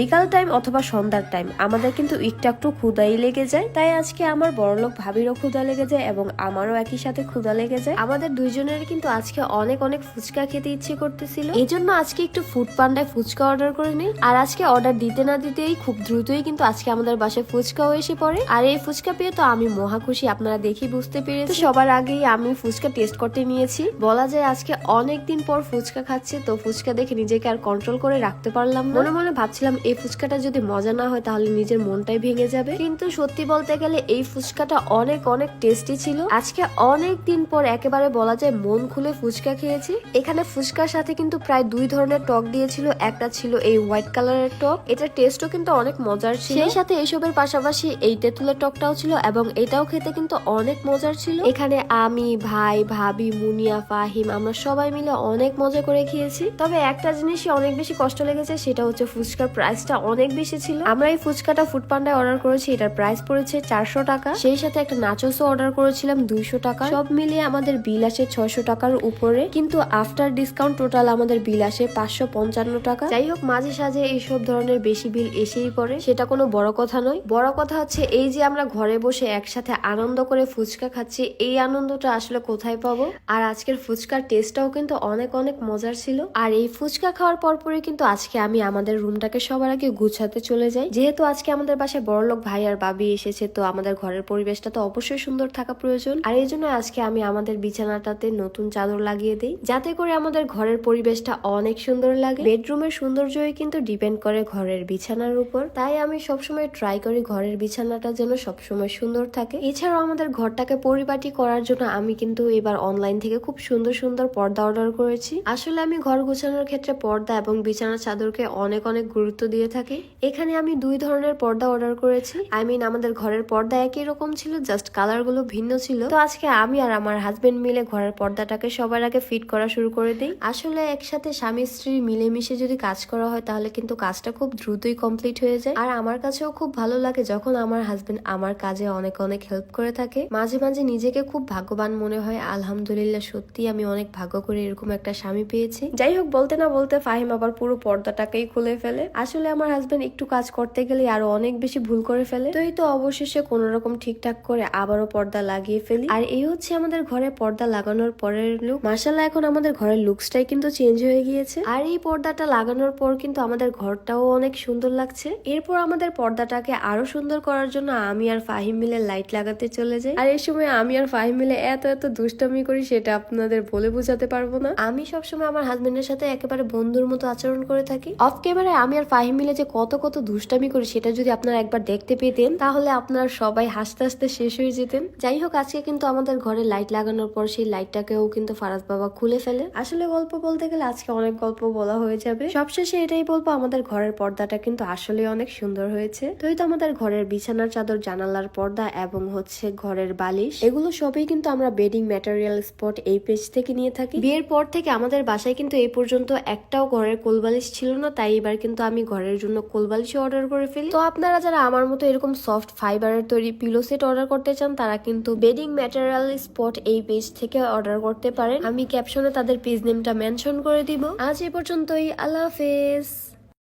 বিকাল টাইম অথবা সন্ধ্যার টাইম আমাদের কিন্তু একটু একটু ক্ষুদাই লেগে যায়। তাই আজকে আমার বড়লোক ভাবিরও ক্ষুদা লেগে যায় এবং আমারও একই সাথে ক্ষুদা লেগে যায়। আমাদের দুইজনের কিন্তু আজকে অনেক অনেক ফুচকা খেতে ইচ্ছে করতেছিল। এই জন্য আজকে একটু ফুড পান্ডায় ফুচকা অর্ডার করে নিই। আর আজকে অর্ডার দিতে না দিতেই খুব দ্রুতই কিন্তু আজকে আমাদের বাসায় ফুচকাও এসে পড়ে। আর এই ফুচকা পেয়ে তো আমি মহা খুশি, আপনারা দেখি বুঝতে পেরেছি সবার আগেই আমি ফুচকা টেস্ট করতে নিয়েছি। বলা যায় আজকে অনেক দিন পর ফুচকা খাচ্ছে, তো ফুচকা দেখে নিজেকে আর কন্ট্রোল করে রাখতে পারলাম মনে মনে ভাবছিলাম এই ফুচকাটা যদি মজা না হয়, তাহলে নিজের মনটাই ভেঙে যাবে। কিন্তু সত্যি বলতে গেলে এই ফুচকাটা অনেক অনেক টেস্টি ছিল। আজকে অনেক দিন পর একেবারে বলা যায় মন খুলে ফুচকা খেয়েছি। এখানে ফুচকার সাথে কিন্তু প্রায় দুই ধরনের টক দিয়েছিল। একটা ছিল এই হোয়াইট কালারের টক। এটার টেস্টও কিন্তু অনেক মজার ছিল। সেই সাথে এইসবের পাশাপাশি এই তেঁতুলের টকটাও ছিল এবং এটাও খেতে কিন্তু অনেক মজার ছিল। এখানে আমি, ভাই, ভাবি, মুনিয়া, ফাহিম, আমরা সবাই মিলে অনেক মজা করে খেয়েছি। তবে একটা জিনিসই অনেক বেশি কষ্ট লেগেছে, সেটা হচ্ছে ফুচকার প্রাইসটা অনেক বেশি ছিল। আমরা এই ফুচকাটা ফুড পান্ডায় অর্ডার করেছি, এটার প্রাইস পড়েছে চারশো টাকা। সেই সাথে একটা নাচোসও অর্ডার করেছিলাম দুইশো টাকা। সব মিলিয়ে আমাদের বিল আসে ছয়শো টাকার উপরে। কিন্তু আফটার ডিসকাউন্ট টোটাল আমাদের বিল আসে পাঁচশো পঞ্চান্ন টাকা। যাই হোক, মাঝে সাঝে এইসব ধরনের বেশি বিল এসেই পড়ে। সেটা কোনো বড় কথা নয়। বড় কথা হচ্ছে, এই যে আমরা ঘরে বসে একসাথে আনন্দ করে ফুচকা খাচ্ছি, এই আনন্দটা আসলে কোথায় পাবো? আর আজকের ফুচকার টেস্টটাও কিন্তু অনেক অনেক মজার ছিল। আর এই ফুচকা খাওয়ার পরপরই কিন্তু আজকে আমি আমাদের রুমটাকে সবার আগে গুছাতে চলে যাই। যেহেতু আজকে আমাদের বাসায় বড়লোক ভাই আর বাবি এসেছে, তো আমাদের ঘরের পরিবেশটা তো অবশ্যই সুন্দর থাকা প্রয়োজন। আর এই জন্য আজকে আমি আমাদের বিছানাটাতে নতুন চাদর লাগিয়ে দিই, যাতে করে আমাদের ঘরের পরিবেশটা অনেক সুন্দর লাগে। বেডরুমের সৌন্দর্যই কিন্তু ডিপেন্ড করে ঘরের বিছানার উপর। তাই আমি সবসময় ট্রাই করি ঘরের বিছানাটা যেন সবসময় সুন্দর থাকে। এছাড়াও আমাদের ঘরটাকে পরিপাটি করার জন্য আমি কিন্তু এবার অনলাইন থেকে খুব সুন্দর সুন্দর পর্দা অর্ডার করেছি। আসলে আমি ঘর গোছানোর ক্ষেত্রে পর্দা এবং বিছানা চাদরকে অনেক অনেক গুরুত্ব দিয়ে থাকে। এখানে আমি দুই ধরনের পর্দা অর্ডার করেছি। আই মিন আমাদের ঘরের পর্দা একই রকম ছিল জাস্ট কালারগুলো ভিন্ন ছিল। তো আজকে আমি আর আমার হাজবেন্ড মিলে ঘরের পর্দাটাকে সবার আগে ফিট করা শুরু করে দিই। আসলে একসাথে স্বামী স্ত্রী মিলেমিশে যদি কাজ করা হয়, তাহলে কিন্তু কাজটা খুব দ্রুতই কমপ্লিট হয়ে যায়। আর আমার কাছেও খুব ভালো লাগে যখন আমার হাজবেন্ড আমার কাজে অনেক অনেক হেল্প করে থাকে। মাঝে মাঝে নিজেকে খুব ভাগ্যবান মনে হয়। আলহামদুলিল্লাহ, সত্যি আমি অনেক ভাগ্য করে এরকম একটা স্বামী পেয়েছি। যাই হোক, বলতে না বলতে ফাহিম আবার পুরো পর্দাটাকেই খুলে ফেলে। আসলে আমার হাজবেন্ড একটু কাজ করতে গেলে আরও অনেক বেশি ভুল করে ফেলে। তো এই তো অবশেষে কোন রকম ঠিকঠাক করে আবারও পর্দা লাগিয়ে ফেলি। আর এই হচ্ছে আমাদের ঘরে পর্দা লাগানোর পরের লুক মার্শাল্লাহ এখন আমাদের ঘরের লুকসটাই কিন্তু চেঞ্জ হয়ে গিয়েছে। আর এই পর্দাটা লাগানোর পর কিন্তু আমাদের ঘরটাও অনেক সুন্দর লাগছে। এরপর আমাদের পর্দাটাকে আরও সুন্দর করার জন্য আমি আর ফাহিম মিলে লাইট লাগাতে চলে যাই। আর এই সময় আমি আর ফাহিম মিলে এত এত দুষ্টমি করি সেটা আপনাদের বলে বোঝাতে পারব না। আমি সবসময় আমার হাজবেন্ডের সাথে একেবারে বন্ধুর মতো আচরণ করে থাকি। অফ ক্যামেরায় আমি আর ফাহিম মিলে যে কত কত দুষ্টামি করি সেটা যদি আপনারা একবার দেখতে পেতেন তাহলে আপনারা সবাই হাসতে হাসতে শেষ হয়ে যেতেন। যাই হোক, আজকে কিন্তু আমাদের ঘরে লাইট লাগানোর পর সেই লাইটটাকেও কিন্তু ফারাজ বাবা খুলে ফেলে। আসলে গল্প বলতে গেলে আজকে অনেক গল্প বলা হয়ে যাবে। সবশেষে এটাই বলব, আমাদের ঘরের পর্দাটা কিন্তু আসলে অনেক সুন্দর হয়েছে। তো আমাদের ঘরের বিছানার চাদর, জানালার পর্দা এবং হচ্ছে ঘরের বালিশ, এগুলো সবই কিন্তু আমরা বেডিং ম্যাটেরিয়াল স্পট এই পেজ থেকে নিয়ে থাকি। বিয়ের পর থেকে আমাদের বাসায় কিন্তু এই পর্যন্ত একটাও ঘরের কোলবালিশ ছিল না, তাই এবার কিন্তু আমি ঘরের জন্য কোলবালিশও অর্ডার করে ফেলি। তো আপনারা যারা আমার মতো এরকম সফট ফাইবারের তৈরি পিলো সেট অর্ডার করতে চান, তারা কিন্তু বেডিং ম্যাটেরিয়াল স্পট এই পেজ থেকে অর্ডার করতে পারেন। আমি ক্যাপশনে তাদের পেজ নেমটা মেনশন করে দিব। আজ এ পর্যন্তই, আল্লাহ হাফেজ।